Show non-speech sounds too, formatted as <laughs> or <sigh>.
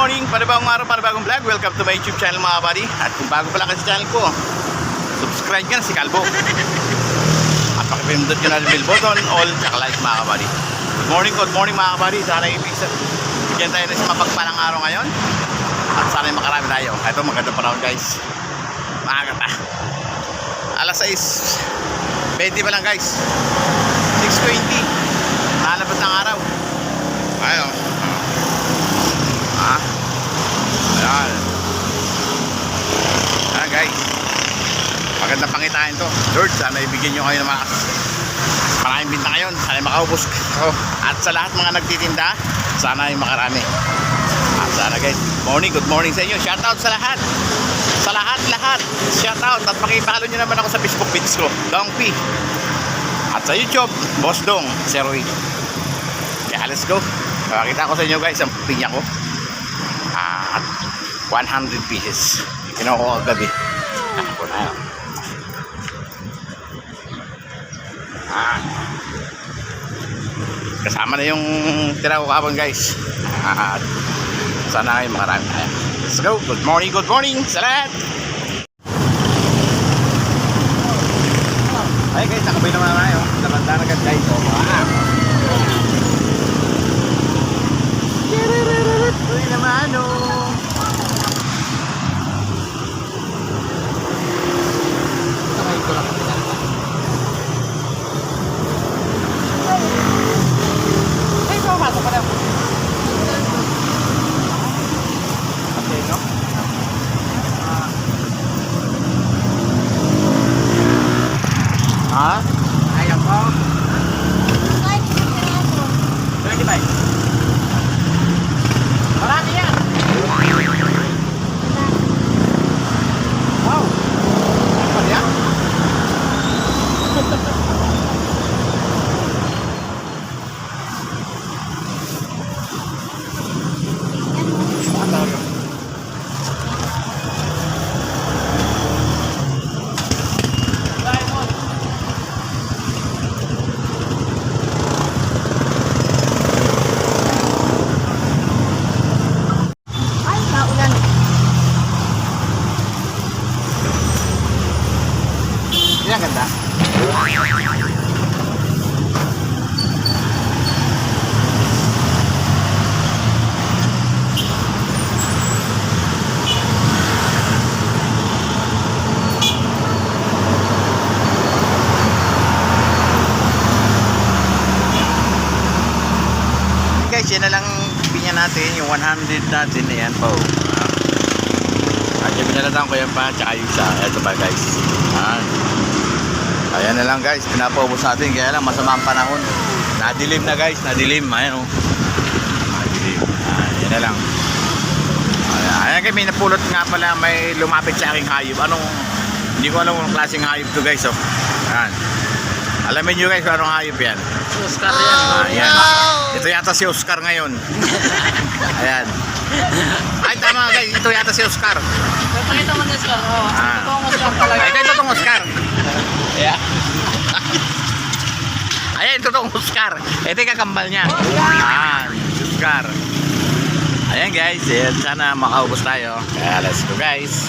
morning, panibagong araw, panibagong vlog. Welcome to my YouTube channel mga buddy. At kung bago pa lang kasi channel ko, subscribe ka na si Kalbo. At pakipindot nyo na yung bell button, all, tsaka like mga kabady. Good morning, good morning mga kabady. Sana ibigsa. Bigyan tayo na sa mapagpalang araw ngayon. At sana makarami tayo. Ito maganda pa guys. Maaga pa. Alas 6. 20 pa lang guys. 6.20. Nalabas ng araw. Ayun. Ha? Ayan. Ayan guys. Maganda pangitain to. Lord, sana ibigyan nyo kayo ng mga maraming binta ngayon. Sana makaubos ko. At sa lahat mga nagtitinda, sana ay makarami. At sana guys, morning, good morning sa inyo. Shout out sa lahat. Sa lahat, lahat. Shout out. At pakipalo nyo naman ako sa Facebook page ko. Dong P. At sa YouTube, Boss Dong, Sir Roy. Kaya let's go. Pakita ko sa inyo guys ang pinya ko. At 100 pieces. Kinuha ko kagabi. Ako na yun. Ah. Kasama na yung tira ko kapon guys. At sana kayo makarami tayo. Let's go. Good morning, good morning sa lahat. Ay guys, nakabay naman tayo. Tabanda na agad guys. Oh, ah. Uy naman oh. Sakay ko lang. Ay, pumasok ka na. Okay, no? Ha? Ayaw ko. 25. Marami yan. Wow. Ano ba yan? Ay, naulan. Yan ang ganda. guys, yan na lang pinya natin, yung 100 natin, ayan po. At yung binalatan ko yan pa, tsaka yung isa. Ito pa guys. Ayan. Ayan na lang guys, pinapaubos natin. Kaya lang, masama ang panahon. Nadilim na guys, nadilim. Ayan o. Nadilim. Ayan, yan na lang. Ayan, ayan kayo, may napulot nga pala, may lumapit sa aking hayop. Anong, hindi ko alam kung klaseng hayop to guys. Oh. Ayan. Alamin nyo guys kung anong hayop yan. Oscar Ah, Ayan. Ito yata si Oscar ngayon. <laughs> Ayan. Ay, tama guys. Ito yata si Oscar. Papakita mo na Oscar. Oh, Ah. totoong Oscar talaga. Ay, ito itong Oscar. Yeah. Ayan, ito Oscar. Ito yung kakambal niya. Si Oscar. Ayan guys, ayan, sana makaubos tayo. Kaya let's go guys.